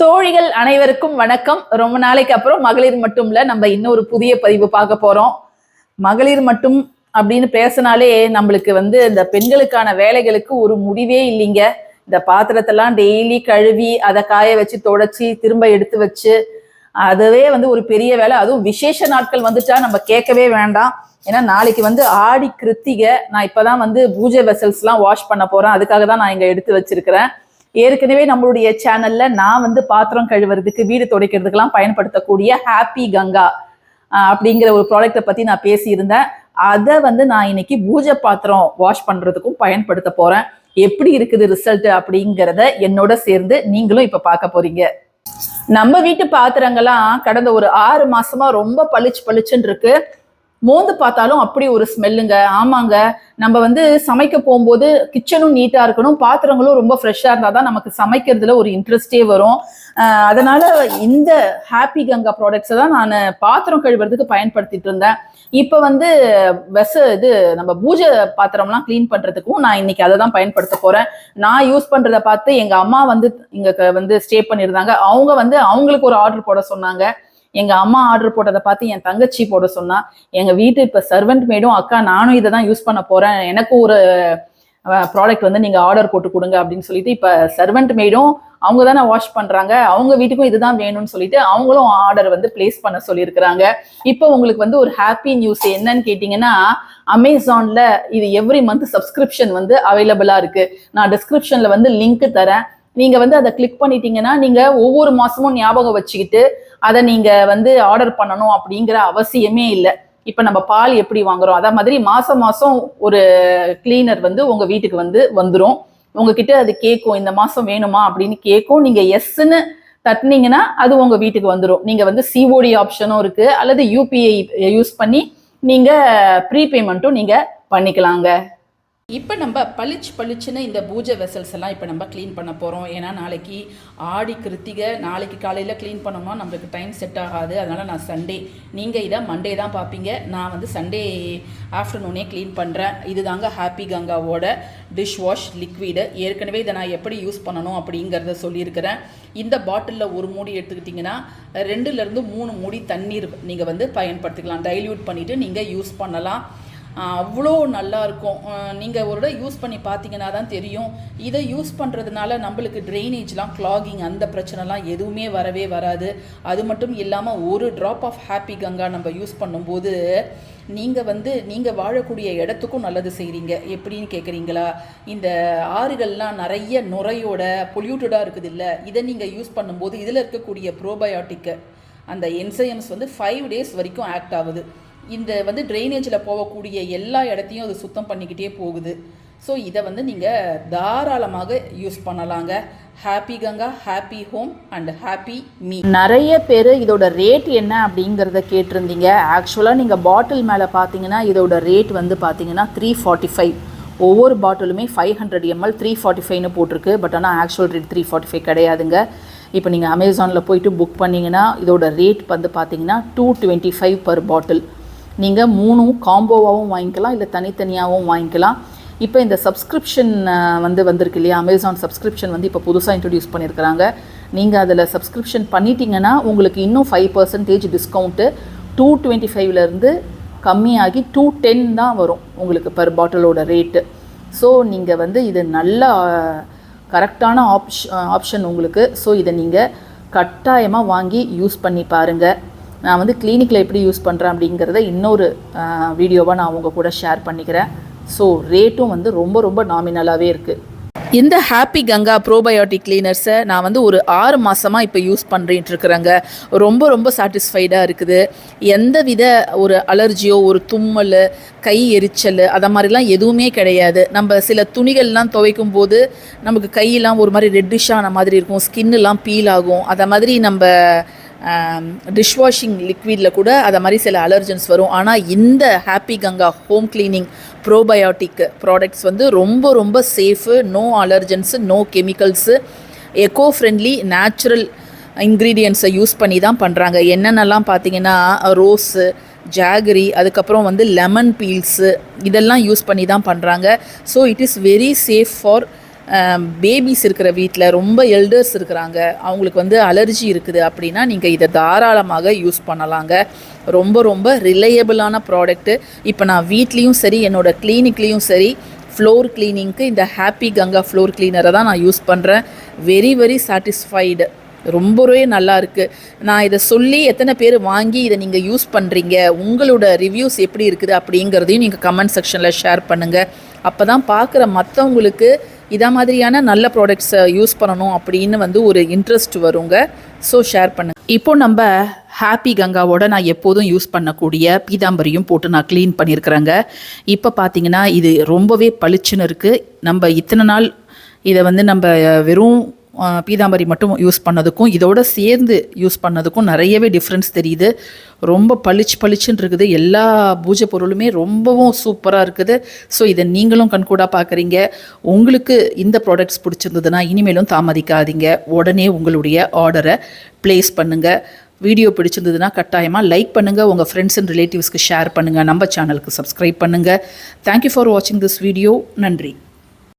தோழிகள் அனைவருக்கும் வணக்கம். ரொம்ப நாளைக்கு அப்புறம் மகளிர் மட்டும் இல்ல நம்ம இன்னொரு புதிய பதிவு பார்க்க போறோம். மகளிர் மட்டும் அப்படின்னு பேசினாலே நம்மளுக்கு வந்து இந்த பெண்களுக்கான வேலைகளுக்கு ஒரு முடிவே இல்லைங்க. இந்த பாத்திரத்தெல்லாம் டெய்லி கழுவி அதை காய வச்சு தொடச்சி திரும்ப எடுத்து வச்சு அதுவே வந்து ஒரு பெரிய வேலை. அதுவும் விசேஷ நாட்கள் வந்துட்டா நம்ம கேட்கவே வேண்டாம். ஏன்னா நாளைக்கு வந்து ஆடி கிருத்திகை. நான் இப்போதான் வந்து பூஜை வெசல்ஸ்லாம் வாஷ் பண்ண போறேன். அதுக்காக தான் நான் இங்கே எடுத்து வச்சிருக்கிறேன். ஏற்கனவே நம்மளுடைய சேனல்ல நான் வந்து பாத்திரம் கழுவுறதுக்கு வீடு துடைக்கிறதுக்கெல்லாம் பயன்படுத்தக்கூடிய ஹாப்பி கங்கா அப்படிங்கிற ஒரு ப்ராடக்ட்டை பத்தி நான் பேசியிருந்தேன். அதை வந்து நான் இன்னைக்கு பூஜை பாத்திரம் வாஷ் பண்றதுக்கும் பயன்படுத்த போறேன். எப்படி இருக்குது ரிசல்ட் அப்படிங்கிறத என்னோட சேர்ந்து நீங்களும் இப்ப பார்க்க போறீங்க. நம்ம வீட்டு பாத்திரங்கள்லாம் கடந்த ஒரு ஆறு மாசமா ரொம்ப பளிச்சு பளிச்சுன்னு இருக்கு. மோந்து பார்த்தாலும் அப்படி ஒரு ஸ்மெல்லுங்க. ஆமாங்க. நம்ம வந்து சமைக்க போகும்போது கிச்சனும் நீட்டா இருக்கணும். பாத்திரங்களும் ரொம்ப ஃப்ரெஷ்ஷா இருந்தா தான் நமக்கு சமைக்கிறதுல ஒரு இன்ட்ரெஸ்டே வரும். அதனால இந்த ஹாப்பி கங்கா ப்ராடக்ட்ஸை தான் நான் பாத்திரம் கழுவுறதுக்கு பயன்படுத்திட்டு இருந்தேன். இப்போ வந்து வெச இது நம்ம பூஜை பாத்திரம்லாம் க்ளீன் பண்றதுக்கும் நான் இன்னைக்கு அதை தான் பயன்படுத்த போறேன். நான் யூஸ் பண்றதை பார்த்து எங்க அம்மா வந்து இங்க க- வந்து ஸ்டே பண்ணியிருந்தாங்க. அவங்க வந்து அவங்களுக்கு ஒரு ஆர்டர் போட சொன்னாங்க. எங்க அம்மா ஆர்டர் போட்டதை பார்த்து என் தங்கச்சி போட சொன்னா எங்க வீட்டு இப்ப சர்வெண்ட் மேடும் அக்கா நானும் இதை தான் யூஸ் பண்ண போறேன். எனக்கும் ஒரு ப்ராடக்ட் வந்து நீங்க ஆர்டர் போட்டு கொடுங்க அப்படின்னு சொல்லிட்டு இப்ப சர்வெண்ட் மேடும் அவங்க தானே வாஷ் பண்றாங்க. அவங்க வீட்டுக்கும் இதுதான் வேணும்னு சொல்லிட்டு அவங்களும் ஆர்டர் வந்து பிளேஸ் பண்ண சொல்லியிருக்கிறாங்க. இப்போ உங்களுக்கு வந்து ஒரு ஹாப்பி நியூஸ் என்னன்னு கேட்டீங்கன்னா அமேசான்ல இது எவ்ரி மந்த் சப்ஸ்கிரிப்ஷன் வந்து அவைலபிளா இருக்கு. நான் டிஸ்கிரிப்ஷன்ல வந்து லிங்க் தரேன். நீங்க வந்து அதை கிளிக் பண்ணிட்டீங்கன்னா நீங்க ஒவ்வொரு மாசமும் ஞாபகம் வச்சுக்கிட்டு அதை நீங்க வந்து ஆர்டர் பண்ணணும் அப்படிங்கிற அவசியமே இல்லை. இப்ப நம்ம பால் எப்படி வாங்குறோம்? அதே மாதிரி மாசம் மாசம் ஒரு கிளீனர் வந்து உங்க வீட்டுக்கு வந்து வந்துடும் உங்ககிட்ட அது கேட்கும் இந்த மாசம் வேணுமா அப்படின்னு கேட்கும். நீங்க எஸ்ன்னு தட்டினீங்கன்னா அது உங்க வீட்டுக்கு வந்துடும் நீங்க வந்து சிஓடி ஆப்ஷனும் இருக்கு. அல்லது யூபிஐ யூஸ் பண்ணி நீங்க ப்ரீபேமெண்ட்டும் நீங்க பண்ணிக்கலாங்க. இப்போ நம்ம பளிச்சு பளிச்சுன்னு இந்த பூஜை வெசல்ஸ் எல்லாம் இப்போ நம்ம க்ளீன் பண்ண போகிறோம் ஏன்னா நாளைக்கு ஆடி கிருத்திகை நாளைக்கு காலையில் க்ளீன் பண்ணோம்னா நம்மளுக்கு டைம் செட் ஆகாது. அதனால் நான் சண்டே நீங்கள் இதை மண்டே தான் பார்ப்பீங்க. நான் வந்து சண்டே ஆஃப்டர்நூனே க்ளீன் பண்ணுறேன் இதுதாங்க ஹாப்பி கங்காவோட டிஷ் வாஷ் லிக்விடு ஏற்கனவே இதை நான் எப்படி யூஸ் பண்ணணும் அப்படிங்கிறத சொல்லியிருக்கிறேன். இந்த பாட்டிலில் ஒரு மூடி எடுத்துக்கிட்டிங்கன்னா ரெண்டுலேருந்து மூணு மூடி தண்ணீர் நீங்கள் வந்து பயன்படுத்திக்கலாம். டைல்யூட் பண்ணிவிட்டு நீங்கள் யூஸ் பண்ணலாம். அவ்வளோ நல்லாயிருக்கும் நீங்கள் ஒரு தடவை யூஸ் பண்ணி பார்த்தீங்கன்னா தான் தெரியும். இதை யூஸ் பண்ணுறதுனால நம்மளுக்கு ட்ரைனேஜ்லாம் கிளாகிங் அந்த பிரச்சனைலாம் எதுவுமே வரவே வராது. அது மட்டும் இல்லாமல் ஒரு ட்ராப் ஆஃப் ஹாப்பி கங்கா நம்ம யூஸ் பண்ணும்போது நீங்கள் வந்து நீங்கள் வாழக்கூடிய இடத்துக்கும் நல்லது செய்கிறீங்க எப்படின்னு கேட்குறீங்களா இந்த ஆறுகள்லாம் நிறைய நுரையோட பொல்யூட்டடாக இருக்குது இல்லை? இதை நீங்கள் யூஸ் பண்ணும்போது இதில் இருக்கக்கூடிய ப்ரோபயோட்டிக்கு அந்த என்சைம்ஸ் வந்து ஃபைவ் டேஸ் வரைக்கும் ஆக்ட் ஆகுது. இந்த வந்து ட்ரைனேஜில் போகக்கூடிய எல்லா இடத்தையும் அது சுத்தம் பண்ணிக்கிட்டே போகுது. ஸோ இதை வந்து நீங்கள் தாராளமாக யூஸ் பண்ணலாங்க. Happy Ganga happy home and happy me நிறைய பேர் இதோட ரேட் என்ன அப்படிங்கிறத கேட்டிருந்தீங்க. ஆக்சுவலாக நீங்கள் பாட்டில் மேலே பார்த்தீங்கன்னா இதோட ரேட் வந்து பார்த்தீங்கன்னா த்ரீ ஃபார்ட்டி ஃபைவ் ஒவ்வொரு பாட்டிலுமே five hundred ML three forty ஃபைவ்னு போட்டிருக்கு. பட் ஆனால் actual rate three forty five கிடையாதுங்க. இப்போ நீங்கள் அமேசானில் போயிட்டு புக் பண்ணிங்கன்னா இதோட ரேட் வந்து பார்த்தீங்கன்னா two twenty five per bottle நீங்கள் மூணும் காம்போவாகவும் வாங்கிக்கலாம் இல்லை தனித்தனியாகவும் வாங்கிக்கலாம். இப்போ இந்த சப்ஸ்கிரிப்ஷன் வந்து வந்திருக்கு இல்லையா? அமேசான் சப்ஸ்கிரிப்ஷன் வந்து இப்போ புதுசாக இன்ட்ரடியூஸ் பண்ணியிருக்கிறாங்க நீங்கள் அதில் சப்ஸ்கிரிப்ஷன் பண்ணிட்டீங்கன்னா உங்களுக்கு இன்னும் five percentage discount two twenty ஃபைவ்லேருந்து கம்மியாகி டூ டென் தான் வரும் உங்களுக்கு பர் பாட்டிலோட ரேட்டு ஸோ நீங்கள் வந்து இது நல்ல கரெக்டான ஆப்ஷ ஆப்ஷன் உங்களுக்கு. ஸோ இதை நீங்கள் கட்டாயமாக வாங்கி யூஸ் பண்ணி பாருங்கள் நான் வந்து கிளினிக்கில் எப்படி யூஸ் பண்ணுறேன் அப்படிங்கிறத இன்னொரு வீடியோவாக நான் உங்கள் கூட ஷேர் பண்ணிக்கிறேன். ஸோ ரேட்டும் வந்து ரொம்ப ரொம்ப நாமினலாகவே இருக்குது இந்த ஹாப்பி கங்கா ப்ரோபயோட்டிக் கிளீனர்ஸை நான் வந்து ஒரு ஆறு மாதமாக இப்போ யூஸ் பண்ணிட்டு இருக்கிறேங்க. ரொம்ப ரொம்ப சாட்டிஸ்ஃபைடாக இருக்குது. எந்த வித ஒரு அலர்ஜியோ ஒரு தும்மல் கை எரிச்சல் அதை மாதிரிலாம் எதுவுமே கிடையாது. நம்ம சில துணிகள்லாம் துவைக்கும் போது நமக்கு கையெல்லாம் ஒரு மாதிரி ரெட்டிஷான மாதிரி இருக்கும். ஸ்கின்னுலாம் பீல் ஆகும். அதை மாதிரி நம்ம டிஷ்வாஷிங் லிக்விடில் கூட அதை மாதிரி சில அலர்ஜன்ஸ் வரும். ஆனால் இந்த happy Ganga home cleaning probiotic products வந்து ரொம்ப ரொம்ப safe no allergens no chemicals eco friendly natural இன்க்ரீடியன்ஸை use பண்ணி தான் பண்ணுறாங்க என்னென்னலாம் பார்த்தீங்கன்னா ரோஸு ஜாகரி அதுக்கப்புறம் வந்து லெமன் பீல்ஸு இதெல்லாம் யூஸ் பண்ணி தான் பண்ணுறாங்க so it is very safe for babies இருக்கிற வீட்டில் ரொம்ப எல்டர்ஸ் இருக்கிறாங்க. அவங்களுக்கு வந்து அலர்ஜி இருக்குது அப்படின்னா நீங்கள் இதை தாராளமாக யூஸ் பண்ணலாங்க. ரொம்ப ரொம்ப ரிலையபிளான ப்ராடக்ட்டு இப்போ நான் வீட்லேயும் சரி என்னோடய கிளினிக்லேயும் சரி ஃப்ளோர் கிளீனிங்க்கு இந்த ஹாப்பி கங்கா ஃப்ளோர் க்ளீனரை தான் நான் யூஸ் பண்ணுறேன் வெரி வெரி சாட்டிஸ்ஃபைடு ரொம்பவே நல்லா இருக்குது நான் இதை சொல்லி எத்தனை பேர் வாங்கி இதை நீங்கள் யூஸ் பண்ணுறீங்க உங்களோட ரிவ்யூஸ் எப்படி இருக்குது அப்படிங்கிறதையும் நீங்கள் கமெண்ட் செக்ஷனில் ஷேர் பண்ணுங்கள் அப்போ தான் பார்க்குற மற்றவங்களுக்கு இதை மாதிரியான நல்ல ப்ராடக்ட்ஸை யூஸ் பண்ணணும் அப்படின்னு வந்து ஒரு இன்ட்ரெஸ்ட் வருங்க. ஸோ ஷேர் பண்ணுங்க. இப்போ நம்ம ஹாப்பி கங்காவோட நான் எப்போதும் யூஸ் பண்ணக்கூடிய பீதாம்பரியும் போட்டு நான் க்ளீன் பண்ணியிருக்கிறேங்க இப்போ பார்த்தீங்கன்னா இது ரொம்பவே பளிச்சுன்னு இருக்குது நம்ம இத்தனை நாள் இதை வந்து நம்ம வெறும் பீதாம்பரி மட்டும் யூஸ் பண்ணதுக்கும் இதோட சேர்ந்து யூஸ் பண்ணதுக்கும் நிறையவே டிஃப்ரென்ஸ் தெரியுது. ரொம்ப பளிச்சு பளிச்சுன்னு இருக்குது. எல்லா பூஜை பொருளுமே ரொம்பவும் சூப்பராக இருக்குது. ஸோ இதை நீங்களும் கண்கூடாக பார்க்குறீங்க உங்களுக்கு இந்த ப்ராடக்ட்ஸ் பிடிச்சிருந்ததுன்னா இனிமேலும் தாமதிக்காதீங்க. உடனே உங்களுடைய ஆர்டரை ப்ளேஸ் பண்ணுங்கள் வீடியோ பிடிச்சிருந்ததுன்னா கட்டாயமாக லைக் பண்ணுங்கள் உங்கள் ஃப்ரெண்ட்ஸ் அண்ட் ரிலேட்டிவ்ஸ்க்கு ஷேர் பண்ணுங்கள் நம்ம சேனலுக்கு சப்ஸ்கிரைப் பண்ணுங்கள் தேங்க்யூ ஃபார் வாட்சிங் திஸ் வீடியோ நன்றி.